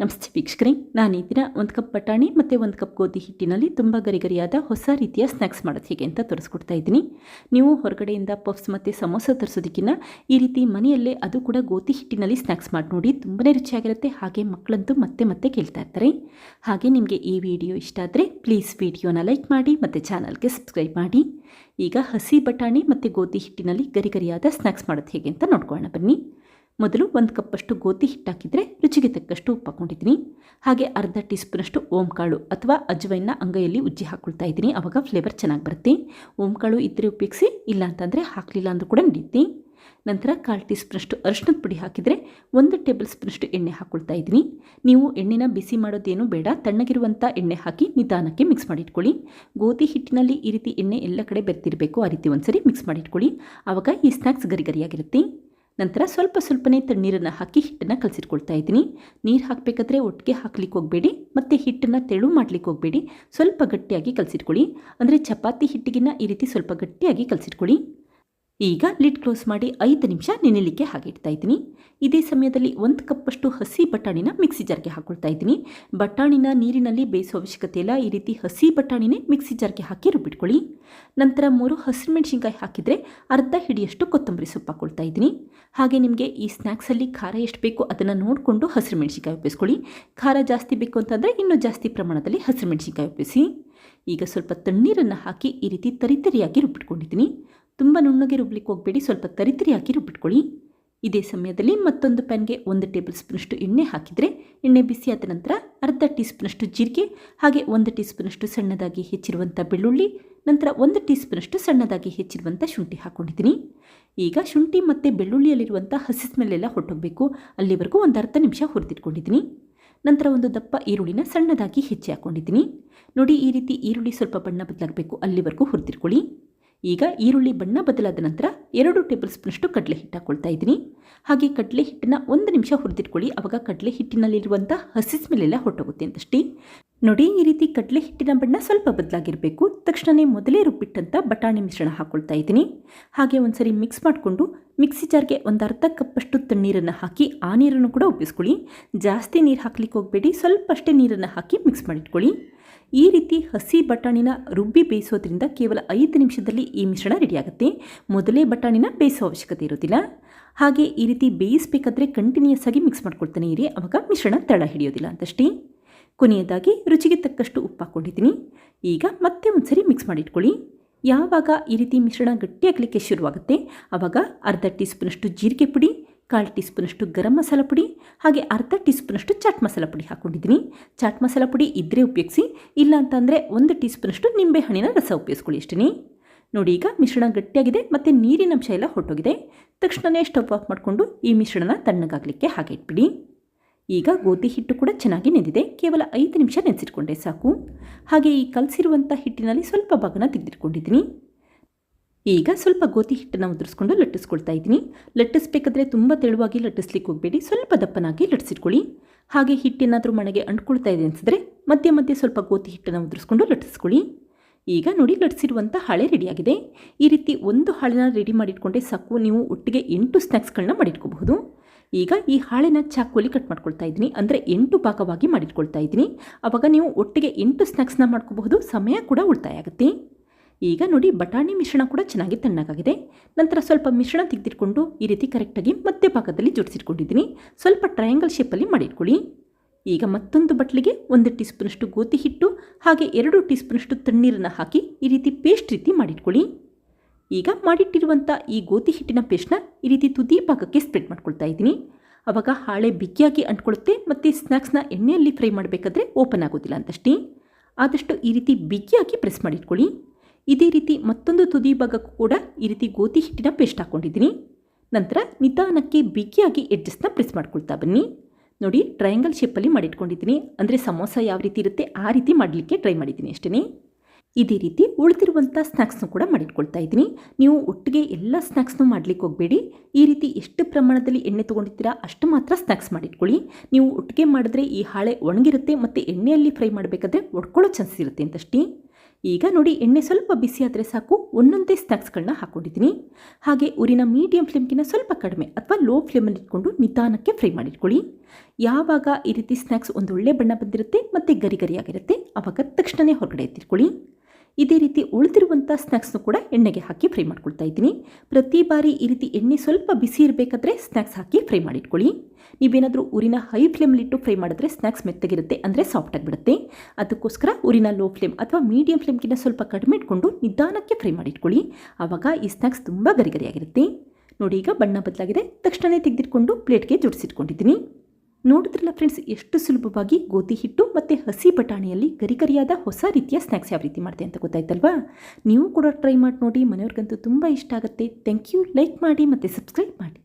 ನಮಸ್ತೆ ವೀಕ್ಷಕರೇ, ನಾನು ಈ ದಿನ ಒಂದು ಕಪ್ ಬಟಾಣಿ ಮತ್ತು ಒಂದು ಕಪ್ ಗೋಧಿ ಹಿಟ್ಟಿನಲ್ಲಿ ತುಂಬ ಗರಿಗರಿಯಾದ ಹೊಸ ರೀತಿಯ ಸ್ನ್ಯಾಕ್ಸ್ ಮಾಡೋದು ಹೇಗೆ ಅಂತ ತೋರಿಸ್ಕೊಡ್ತಾ ಇದ್ದೀನಿ. ನೀವು ಹೊರಗಡೆಯಿಂದ ಪಫ್ಸ್ ಮತ್ತು ಸಮೋಸ ತರಿಸೋದಕ್ಕಿಂತ ಈ ರೀತಿ ಮನೆಯಲ್ಲೇ ಅದು ಕೂಡ ಗೋಧಿ ಹಿಟ್ಟಿನಲ್ಲಿ ಸ್ನ್ಯಾಕ್ಸ್ ಮಾಡಿ ನೋಡಿ ತುಂಬಾ ರುಚಿಯಾಗಿರುತ್ತೆ. ಹಾಗೆ ಮಕ್ಕಳಂತೂ ಮತ್ತೆ ಮತ್ತೆ ಕೇಳ್ತಾ ಇರ್ತಾರೆ. ಹಾಗೆ ನಿಮಗೆ ಈ ವಿಡಿಯೋ ಇಷ್ಟ ಆದರೆ ಪ್ಲೀಸ್ ವಿಡಿಯೋನ ಲೈಕ್ ಮಾಡಿ ಮತ್ತು ಚಾನಲ್ಗೆ ಸಬ್ಸ್ಕ್ರೈಬ್ ಮಾಡಿ. ಈಗ ಹಸಿ ಬಟಾಣಿ ಮತ್ತು ಗೋಧಿ ಹಿಟ್ಟಿನಲ್ಲಿ ಗರಿಗರಿಯಾದ ಸ್ನ್ಯಾಕ್ಸ್ ಮಾಡೋದು ಹೇಗೆ ಅಂತ ನೋಡ್ಕೊಳ್ಳೋಣ ಬನ್ನಿ. ಮೊದಲು ಒಂದು ಕಪ್ಪಷ್ಟು ಗೋಧಿ ಹಿಟ್ಟು ಹಾಕಿದರೆ ರುಚಿಗೆ ತಕ್ಕಷ್ಟು ಉಪ್ಪು ಹಾಕೊಂಡಿದ್ದೀನಿ ಹಾಗೆ ಅರ್ಧ ಟೀ ಸ್ಪೂನಷ್ಟು ಓಂಕಾಳು ಅಥವಾ ಅಜ್ವೈನ ಅಂಗೈಯಲ್ಲಿ ಉಜ್ಜಿ ಹಾಕೊಳ್ತಾ ಇದ್ದೀನಿ. ಆವಾಗ ಫ್ಲೇವರ್ ಚೆನ್ನಾಗಿ ಬರುತ್ತೆ. ಓಂಕಾಳು ಇದ್ದರೆ ಉಪಯೋಗಿಸಿ ಇಲ್ಲ ಅಂತಂದರೆ ಹಾಕಲಿಲ್ಲ ಅಂದರೂ ಕೂಡ ನಡೀತಿ. ನಂತರ ಕಾಲು ಟೀ ಸ್ಪೂನಷ್ಟು ಅರಿಶಿನದ ಪುಡಿ ಹಾಕಿದರೆ ಒಂದು ಟೇಬಲ್ ಸ್ಪೂನಷ್ಟು ಎಣ್ಣೆ ಹಾಕ್ಕೊಳ್ತಾ ಇದ್ದೀನಿ. ನೀವು ಎಣ್ಣೆನ ಬಿಸಿ ಮಾಡೋದೇನು ಬೇಡ. ತಣ್ಣಗಿರುವಂಥ ಎಣ್ಣೆ ಹಾಕಿ ನಿಧಾನಕ್ಕೆ ಮಿಕ್ಸ್ ಮಾಡಿಟ್ಕೊಳ್ಳಿ. ಗೋಧಿ ಹಿಟ್ಟಿನಲ್ಲಿ ಈ ರೀತಿ ಎಣ್ಣೆ ಎಲ್ಲ ಕಡೆ ಬೆರ್ತಿರಬೇಕು ಆ ರೀತಿ ಒಂದ್ಸರಿ ಮಿಕ್ಸ್ ಮಾಡಿಟ್ಕೊಳ್ಳಿ. ಆವಾಗ ಈ ಸ್ನ್ಯಾಕ್ಸ್ ಗರಿಗರಿಯಾಗಿರುತ್ತೆ. ನಂತರ ಸ್ವಲ್ಪ ಸ್ವಲ್ಪನೇ ತಣ್ಣೀರನ್ನು ಹಾಕಿ ಹಿಟ್ಟನ್ನು ಕಲಸಿಟ್ಕೊಳ್ತಾ ಇದ್ದೀನಿ. ನೀರು ಹಾಕಬೇಕಾದ್ರೆ ಒಟ್ಟಿಗೆ ಹಾಕ್ಲಿಕ್ಕೆ ಹೋಗಬೇಡಿ, ಮತ್ತು ಹಿಟ್ಟನ್ನು ತೆಳು ಮಾಡ್ಲಿಕ್ಕೆ ಹೋಗಬೇಡಿ. ಸ್ವಲ್ಪ ಗಟ್ಟಿಯಾಗಿ ಕಲಸಿಟ್ಕೊಳ್ಳಿ. ಅಂದರೆ ಚಪಾತಿ ಹಿಟ್ಟಿಗಿನ್ನ ಈ ರೀತಿ ಸ್ವಲ್ಪ ಗಟ್ಟಿಯಾಗಿ ಕಲಸಿಟ್ಕೊಳ್ಳಿ. ಈಗ ಲಿಡ್ ಕ್ಲೋಸ್ ಮಾಡಿ ಐದು ನಿಮಿಷ ನೆನೆಲಿಕ್ಕೆ ಹಾಗೆ ಇಡ್ತಾ ಇದ್ದೀನಿ. ಇದೇ ಸಮಯದಲ್ಲಿ ಒಂದು ಕಪ್ಪಷ್ಟು ಹಸಿ ಬಟಾಣಿನ ಮಿಕ್ಸಿ ಜಾರ್ಗೆ ಹಾಕ್ಕೊಳ್ತಾ ಇದ್ದೀನಿ. ಬಟಾಣಿನ ನೀರಿನಲ್ಲಿ ಬೇಯಿಸೋ ಅವಶ್ಯಕತೆ ಇಲ್ಲ. ಈ ರೀತಿ ಹಸಿ ಬಟಾಣಿನೇ ಮಿಕ್ಸಿ ಜಾರ್ಗೆ ಹಾಕಿ ರುಬ್ಬಿಟ್ಕೊಳ್ಳಿ. ನಂತರ ಮೂರು ಹಸಿರು ಮೆಣಸಿನ್ಕಾಯಿ ಹಾಕಿದರೆ ಅರ್ಧ ಹಿಡಿಯಷ್ಟು ಕೊತ್ತಂಬರಿ ಸೊಪ್ಪು ಹಾಕೊಳ್ತಾ ಇದ್ದೀನಿ. ಹಾಗೆ ನಿಮಗೆ ಈ ಸ್ನ್ಯಾಕ್ಸಲ್ಲಿ ಖಾರ ಎಷ್ಟು ಬೇಕು ಅದನ್ನು ನೋಡಿಕೊಂಡು ಹಸಿರು ಮೆಣಸಿನ್ಕಾಯಿ ಉಪಯೋಗಿಸ್ಕೊಳ್ಳಿ ಖಾರ ಜಾಸ್ತಿ ಬೇಕು ಅಂತಂದರೆ ಇನ್ನೂ ಜಾಸ್ತಿ ಪ್ರಮಾಣದಲ್ಲಿ ಹಸಿರು ಮೆಣಸಿನಕಾಯಿ ಉಪಯೋಗಿಸಿ ಈಗ ಸ್ವಲ್ಪ ತಣ್ಣೀರನ್ನು ಹಾಕಿ ಈ ರೀತಿ ತರಿತರಿಯಾಗಿ ರುಬ್ಬಿಟ್ಕೊಂಡಿದ್ದೀನಿ. ತುಂಬ ನುಣ್ಣಗೆ ರುಬ್ಲಿಕ್ಕೆ ಹೋಗಬೇಡಿ, ಸ್ವಲ್ಪ ತರಿತರಿ ಹಾಕಿ ರುಬ್ಬಿಟ್ಕೊಳ್ಳಿ ಇದೇ ಸಮಯದಲ್ಲಿ ಮತ್ತೊಂದು ಪ್ಯಾನ್ಗೆ ಒಂದು ಟೇಬಲ್ ಸ್ಪೂನಷ್ಟು ಎಣ್ಣೆ ಹಾಕಿದರೆ, ಎಣ್ಣೆ ಬಿಸಿ ಆದ ನಂತರ ಅರ್ಧ ಟೀ ಸ್ಪೂನಷ್ಟು ಜೀರಿಗೆ, ಹಾಗೆ ಒಂದು ಟೀ ಸ್ಪೂನಷ್ಟು ಸಣ್ಣದಾಗಿ ಹೆಚ್ಚಿರುವಂಥ ಬೆಳ್ಳುಳ್ಳಿ, ನಂತರ ಒಂದು ಟೀ ಸ್ಪೂನಷ್ಟು ಸಣ್ಣದಾಗಿ ಹೆಚ್ಚಿರುವಂಥ ಶುಂಠಿ ಹಾಕ್ಕೊಂಡಿದ್ದೀನಿ ಈಗ ಶುಂಠಿ ಮತ್ತು ಬೆಳ್ಳುಳ್ಳಿಯಲ್ಲಿರುವಂಥ ಹಸಿ ಸ್ಮೆಲ್ಲೆಲ್ಲ ಹೊಟ್ಟೋಗಬೇಕು ಅಲ್ಲಿವರೆಗೂ ಒಂದು ಅರ್ಧ ನಿಮಿಷ ಹುರಿದಿಟ್ಕೊಂಡಿದ್ದೀನಿ. ನಂತರ ಒಂದು ದಪ್ಪ ಈರುಳ್ಳಿನ ಸಣ್ಣದಾಗಿ ಹೆಚ್ಚಿ ಹಾಕ್ಕೊಂಡಿದ್ದೀನಿ ನೋಡಿ, ಈ ರೀತಿ ಈರುಳ್ಳಿ ಸ್ವಲ್ಪ ಬಣ್ಣ ಬದಲಾಗಬೇಕು. ಅಲ್ಲಿವರೆಗೂ ಹುರಿದಿಟ್ಕೊಳ್ಳಿ. ಈಗ ಈರುಳ್ಳಿ ಬಣ್ಣ ಬದಲಾದ ನಂತರ ಎರಡು ಟೇಬಲ್ ಸ್ಪೂನಷ್ಟು ಕಡಲೆ ಹಿಟ್ಟು ಹಾಕೊಳ್ತಾ ಇದ್ದೀನಿ. ಹಾಗೆ ಕಡಲೆ ಹಿಟ್ಟನ್ನ ಒಂದು ನಿಮಿಷ ಹುರಿದಿಟ್ಕೊಳ್ಳಿ. ಅವಾಗ ಕಡಲೆ ಹಿಟ್ಟಿನಲ್ಲಿರುವಂಥ ಹಸಿ ಸ್ಮೆಲ್ಲೆಲ್ಲ ಹೊಟ್ಟೋಗುತ್ತೆ ಅಂತಷ್ಟೇ. ನೋಡಿ, ಈ ರೀತಿ ಕಡಲೆ ಹಿಟ್ಟಿನ ಬಣ್ಣ ಸ್ವಲ್ಪ ಬದಲಾಗಿರಬೇಕು. ತಕ್ಷಣವೇ ಮೊದಲೇ ರುಬ್ಬಿಟ್ಟಂಥ ಬಟಾಣಿ ಮಿಶ್ರಣ ಹಾಕ್ಕೊಳ್ತಾ ಇದ್ದೀನಿ. ಹಾಗೆ ಒಂದ್ಸರಿ ಮಿಕ್ಸ್ ಮಾಡಿಕೊಂಡು ಮಿಕ್ಸಿ ಜಾರ್ಗೆ ಒಂದು ಅರ್ಧ ಕಪ್ಪಷ್ಟು ತಣ್ಣೀರನ್ನು ಹಾಕಿ ಆ ನೀರನ್ನು ಕೂಡ ಉಪಯೋಗಿಸ್ಕೊಳ್ಳಿ ಜಾಸ್ತಿ ನೀರು ಹಾಕ್ಲಿಕ್ಕೆ ಹೋಗಬೇಡಿ. ಸ್ವಲ್ಪ ಅಷ್ಟೇ ನೀರನ್ನು ಹಾಕಿ ಮಿಕ್ಸ್ ಮಾಡಿಟ್ಕೊಳ್ಳಿ. ಈ ರೀತಿ ಹಸಿ ಬಟಾಣಿನ ರುಬ್ಬಿ ಬೇಯಿಸೋದ್ರಿಂದ ಕೇವಲ ಐದು ನಿಮಿಷದಲ್ಲಿ ಈ ಮಿಶ್ರಣ ರೆಡಿಯಾಗುತ್ತೆ. ಮೊದಲೇ ಬಟಾಣಿನ ಬೇಯಿಸೋ ಅವಶ್ಯಕತೆ ಇರೋದಿಲ್ಲ. ಹಾಗೆ ಈ ರೀತಿ ಬೇಯಿಸಬೇಕಾದ್ರೆ ಕಂಟಿನ್ಯೂಸ್ ಆಗಿ ಮಿಕ್ಸ್ ಮಾಡ್ಕೊಳ್ತಾನೆ ಇರಿ, ಅವಾಗ ಮಿಶ್ರಣ ತಳ ಹಿಡಿಯೋದಿಲ್ಲ ಅಂತಷ್ಟೇ. ಕೊನೆಯದಾಗಿ ರುಚಿಗೆ ತಕ್ಕಷ್ಟು ಉಪ್ಪು ಹಾಕ್ಕೊಂಡಿದ್ದೀನಿ. ಈಗ ಮತ್ತೆ ಒಂದ್ಸರಿ ಮಿಕ್ಸ್ ಮಾಡಿಟ್ಕೊಳ್ಳಿ. ಯಾವಾಗ ಈ ರೀತಿ ಮಿಶ್ರಣ ಗಟ್ಟಿಯಾಗಲಿಕ್ಕೆ ಶುರುವಾಗುತ್ತೆ ಆವಾಗ ಅರ್ಧ ಟೀ ಸ್ಪೂನಷ್ಟು ಜೀರಿಗೆ ಪುಡಿ ಕಾಲು ಟೀ ಸ್ಪೂನಷ್ಟು ಗರಂ ಮಸಾಲ ಪುಡಿ ಹಾಗೆ ಅರ್ಧ ಟೀ ಸ್ಪೂನಷ್ಟು ಚಾಟ್ ಮಸಾಲ ಪುಡಿ ಹಾಕ್ಕೊಂಡಿದ್ದೀನಿ. ಚಾಟ್ ಮಸಾಲ ಪುಡಿ ಇದ್ದರೆ ಉಪಯೋಗಿಸಿ ಇಲ್ಲ ಅಂತಂದರೆ ಒಂದು ಟೀ ಸ್ಪೂನಷ್ಟು ನಿಂಬೆ ಹಣ್ಣಿನ ರಸ ಉಪಯೋಗಿಸ್ಕೊಳ್ಳಿ ಅಷ್ಟೇ ನೋಡಿ ಈಗ ಮಿಶ್ರಣ ಗಟ್ಟಿಯಾಗಿದೆ ಮತ್ತು ನೀರಿನ ಅಂಶ ಎಲ್ಲ ಹೊಟ್ಟೋಗಿದೆ ತಕ್ಷಣವೇ ಸ್ಟವ್ ಆಫ್ ಮಾಡಿಕೊಂಡು ಈ ಮಿಶ್ರಣನ ತಣ್ಣಗಾಗಲಿಕ್ಕೆ ಹಾಗೆ ಇಟ್ಬಿಡಿ. ಈಗ ಗೋಧಿ ಹಿಟ್ಟು ಕೂಡ ಚೆನ್ನಾಗಿ ನೆಂದಿದೆ. ಕೇವಲ ಐದು ನಿಮಿಷ ನೆನೆಸಿಟ್ಕೊಂಡೆ ಸಾಕು. ಹಾಗೆ ಈ ಕಲಸಿರುವಂಥ ಹಿಟ್ಟಿನಲ್ಲಿ ಸ್ವಲ್ಪ ಭಾಗನ ತೆಗೆದಿಟ್ಕೊಂಡಿದ್ದೀನಿ. ಈಗ ಸ್ವಲ್ಪ ಗೋಧಿ ಹಿಟ್ಟನ್ನು ಉದುರಿಸ್ಕೊಂಡು ಲಟ್ಟಿಸ್ಕೊಳ್ತಾ ಇದ್ದೀನಿ. ಲಟ್ಟಿಸ್ಬೇಕಾದ್ರೆ ತುಂಬ ತೆಳುವಾಗಿ ಲಟ್ಟಿಸ್ಲಿಕ್ಕೆ ಹೋಗಬೇಡಿ. ಸ್ವಲ್ಪ ದಪ್ಪನಾಗಿ ಲಟ್ಟಿಸಿಟ್ಕೊಳ್ಳಿ. ಹಾಗೆ ಹಿಟ್ಟೇನಾದರೂ ಮನೆಗೆ ಅಂಟ್ಕೊಳ್ತಾ ಇದೆ ಅನಿಸಿದ್ರೆ ಮಧ್ಯೆ ಮಧ್ಯೆ ಸ್ವಲ್ಪ ಗೋಧಿ ಹಿಟ್ಟನ್ನು ಉದುರಿಸ್ಕೊಂಡು ಲಟ್ಟಿಸ್ಕೊಳ್ಳಿ. ಈಗ ನೋಡಿ ಲಟ್ಟಿಸಿರುವಂಥ ಹಾಳೆ ರೆಡಿಯಾಗಿದೆ. ಈ ರೀತಿ ಒಂದು ಹಾಳೆನ ರೆಡಿ ಮಾಡಿಟ್ಕೊಂಡೆ ಸಾಕು. ನೀವು ಒಟ್ಟಿಗೆ ಎಂಟು ಸ್ನ್ಯಾಕ್ಸ್ಗಳನ್ನ ಮಾಡಿಟ್ಕೋಬಹುದು. ಈಗ ಈ ಹಾಳೆನ ಚಾಕುವಲ್ಲಿ ಕಟ್ ಮಾಡ್ಕೊಳ್ತಾ ಇದ್ದೀನಿ. ಅಂದರೆ ಎಂಟು ಭಾಗವಾಗಿ ಮಾಡಿಟ್ಕೊಳ್ತಾ ಇದ್ದೀನಿ. ಆವಾಗ ನೀವು ಒಟ್ಟಿಗೆ ಎಂಟು ಸ್ನ್ಯಾಕ್ಸ್ನ ಮಾಡ್ಕೋಬಹುದು. ಸಮಯ ಕೂಡ ಉಳಿತಾಯ ಆಗುತ್ತೆ. ಈಗ ನೋಡಿ ಬಟಾಣಿ ಮಿಶ್ರಣ ಕೂಡ ಚೆನ್ನಾಗಿ ತಣ್ಣಗಾಗಿದೆ. ನಂತರ ಸ್ವಲ್ಪ ಮಿಶ್ರಣ ತೆಗೆದಿಟ್ಕೊಂಡು ಈ ರೀತಿ ಕರೆಕ್ಟಾಗಿ ಮಧ್ಯ ಭಾಗದಲ್ಲಿ ಜೋಡಿಸಿಟ್ಕೊಂಡಿದ್ದೀನಿ. ಸ್ವಲ್ಪ ಟ್ರಯಾಂಗಲ್ ಶೇಪಲ್ಲಿ ಮಾಡಿಟ್ಕೊಳ್ಳಿ. ಈಗ ಮತ್ತೊಂದು ಬಟ್ಲಿಗೆ ಒಂದು ಟೀ ಸ್ಪೂನಷ್ಟು ಗೋಧಿ ಹಿಟ್ಟು, ಹಾಗೆ ಎರಡು ಟೀ ಸ್ಪೂನಷ್ಟು ತಣ್ಣೀರನ್ನು ಹಾಕಿ ಈ ರೀತಿ ಪೇಸ್ಟ್ ರೀತಿ ಮಾಡಿಟ್ಕೊಳ್ಳಿ. ಈಗ ಮಾಡಿಟ್ಟಿರುವಂಥ ಈ ಗೋಧಿ ಹಿಟ್ಟಿನ ಪೇಸ್ಟ್ನ ಈ ರೀತಿ ತುದಿ ಭಾಗಕ್ಕೆ ಸ್ಪ್ರೆಡ್ ಮಾಡ್ಕೊಳ್ತಾ ಇದ್ದೀನಿ. ಆವಾಗ ಹಾಳೆ ಬಿಗಿಯಾಗಿ ಅಂಟ್ಕೊಳ್ಳುತ್ತೆ ಮತ್ತು ಸ್ನ್ಯಾಕ್ಸ್ನ ಎಣ್ಣೆಯಲ್ಲಿ ಫ್ರೈ ಮಾಡಬೇಕಾದ್ರೆ ಓಪನ್ ಆಗೋದಿಲ್ಲ ಅಂತಷ್ಟೇ. ಆದಷ್ಟು ಈ ರೀತಿ ಬಿಗಿಯಾಗಿ ಪ್ರೆಸ್ ಮಾಡಿಟ್ಕೊಳ್ಳಿ. ಇದೇ ರೀತಿ ಮತ್ತೊಂದು ತುದಿ ಭಾಗಕ್ಕೂ ಕೂಡ ಈ ರೀತಿ ಗೋಧಿ ಹಿಟ್ಟಿನ ಪೇಸ್ಟ್ ಹಾಕ್ಕೊಂಡಿದ್ದೀನಿ ನಂತರ ನಿಧಾನಕ್ಕೆ ಬಿಗಿಯಾಗಿ ಎಡ್ಜಸ್ನ ಪ್ರೆಸ್ ಮಾಡ್ಕೊಳ್ತಾ ಬನ್ನಿ. ನೋಡಿ ಟ್ರಯಾಂಗಲ್ ಶೇಪಲ್ಲಿ ಮಾಡಿಟ್ಕೊಂಡಿದ್ದೀನಿ. ಅಂದರೆ ಸಮೋಸ ಯಾವ ರೀತಿ ಇರುತ್ತೆ ಆ ರೀತಿ ಮಾಡಲಿಕ್ಕೆ ಟ್ರೈ ಮಾಡಿದ್ದೀನಿ ಅಷ್ಟೇ ಇದೇ ರೀತಿ ಉಳಿದಿರುವಂಥ ಸ್ನ್ಯಾಕ್ಸ್ನು ಕೂಡ ಮಾಡಿಟ್ಕೊಳ್ತಾ ಇದ್ದೀನಿ. ನೀವು ಒಟ್ಟಿಗೆ ಎಲ್ಲ ಸ್ನ್ಯಾಕ್ಸ್ನು ಮಾಡಲಿಕ್ಕೆ ಹೋಗಬೇಡಿ. ಈ ರೀತಿ ಎಷ್ಟು ಪ್ರಮಾಣದಲ್ಲಿ ಎಣ್ಣೆ ತೊಗೊಂಡಿದ್ದೀರಾ ಅಷ್ಟು ಮಾತ್ರ ಸ್ನ್ಯಾಕ್ಸ್ ಮಾಡಿಟ್ಕೊಳ್ಳಿ. ನೀವು ಒಟ್ಟಿಗೆ ಮಾಡಿದ್ರೆ ಈ ಹಾಳೆ ಒಣಗಿರುತ್ತೆ ಮತ್ತು ಎಣ್ಣೆಯಲ್ಲಿ ಫ್ರೈ ಮಾಡಬೇಕಾದ್ರೆ ಒಡ್ಕೊಳ್ಳೋ ಚಾನ್ಸ್ ಇರುತ್ತೆ ಅಂತಷ್ಟೇ. ಈಗ ನೋಡಿ, ಎಣ್ಣೆ ಸ್ವಲ್ಪ ಬಿಸಿ ಆದರೆ ಸಾಕು, ಒಂದೊಂದೇ ಸ್ನ್ಯಾಕ್ಸ್ಗಳನ್ನ ಹಾಕ್ಕೊಂಡಿದ್ದೀನಿ ಹಾಗೆ ಉರಿನ ಮೀಡಿಯಂ ಫ್ಲೇಮ್ಗಿಂತ ಸ್ವಲ್ಪ ಕಡಿಮೆ ಅಥವಾ ಲೋ ಫ್ಲೇಮಲ್ಲಿ ಇಟ್ಕೊಂಡು ನಿಧಾನಕ್ಕೆ ಫ್ರೈ ಮಾಡಿಟ್ಕೊಳ್ಳಿ. ಯಾವಾಗ ಈ ರೀತಿ ಸ್ನ್ಯಾಕ್ಸ್ ಒಂದು ಒಳ್ಳೆ ಬಣ್ಣ ಬಂದಿರುತ್ತೆ, ಮತ್ತು ಗರಿ ಗರಿಯಾಗಿರುತ್ತೆ ಆವಾಗ ತಕ್ಷಣವೇ ಹೊರಗಡೆ ಎತ್ತಿಟ್ಕೊಳ್ಳಿ. ಇದೇ ರೀತಿ ಉಳಿದಿರುವಂಥ ಸ್ನ್ಯಾಕ್ಸ್ನು ಕೂಡ ಎಣ್ಣೆಗೆ ಹಾಕಿ ಫ್ರೈ ಮಾಡ್ಕೊಳ್ತಾ ಇದ್ದೀನಿ. ಪ್ರತಿ ಬಾರಿ ಈ ರೀತಿ ಎಣ್ಣೆ ಸ್ವಲ್ಪ ಬಿಸಿ ಇರಬೇಕಾದ್ರೆ ಸ್ನ್ಯಾಕ್ಸ್ ಹಾಕಿ ಫ್ರೈ ಮಾಡಿಟ್ಕೊಳ್ಳಿ. ನೀವೇನಾದರೂ ಊರಿನ ಹೈ ಫ್ಲೇಮ್ಲಿಟ್ಟು ಫ್ರೈ ಮಾಡಿದ್ರೆ ಸ್ನ್ಯಾಕ್ಸ್ ಮೆತ್ತಗಿರುತ್ತೆ ಅಂದರೆ ಸಾಫ್ಟ್ ಆಗಿಬಿಡುತ್ತೆ. ಅದಕ್ಕೋಸ್ಕರ ಉರಿನ ಲೋ ಫ್ಲೇಮ್ ಅಥವಾ ಮೀಡಿಯಂ ಫ್ಲೇಮ್ಗಿಂತ ಸ್ವಲ್ಪ ಕಡಿಮೆ ಇಟ್ಕೊಂಡು ನಿಧಾನಕ್ಕೆ ಫ್ರೈ ಮಾಡಿಟ್ಕೊಳ್ಳಿ. ಆವಾಗ ಈ ಸ್ನ್ಯಾಕ್ಸ್ ತುಂಬ ಗರಿಗರಿಯಾಗಿರುತ್ತೆ ನೋಡಿ ಈಗ ಬಣ್ಣ ಬದಲಾಗಿದೆ. ತಕ್ಷಣವೇ ತೆಗೆದಿಟ್ಕೊಂಡು ಪ್ಲೇಟ್ಗೆ ಜೋಡಿಸಿಟ್ಕೊಂಡಿದ್ದೀನಿ. ನೋಡಿದ್ರಲ್ಲ ಫ್ರೆಂಡ್ಸ್ ಎಷ್ಟು ಸುಲಭವಾಗಿ ಗೋಧಿ ಹಿಟ್ಟು ಮತ್ತು ಹಸಿ ಬಟಾಣಿಯಲ್ಲಿ ಗರಿಗರಿಯಾದ ಹೊಸ ರೀತಿಯ ಸ್ನ್ಯಾಕ್ಸ್ ಯಾವ ರೀತಿ ಮಾಡಿದೆ ಅಂತ ಗೊತ್ತಾಯ್ತಲ್ವಾ? ನೀವು ಕೂಡ ಟ್ರೈ ಮಾಡಿ ನೋಡಿ, ಮನೆಯವ್ರಿಗಂತೂ ತುಂಬ ಇಷ್ಟ ಆಗುತ್ತೆ. ಥ್ಯಾಂಕ್ ಯು ಲೈಕ್ ಮಾಡಿ ಮತ್ತು ಸಬ್ಸ್ಕ್ರೈಬ್ ಮಾಡಿ.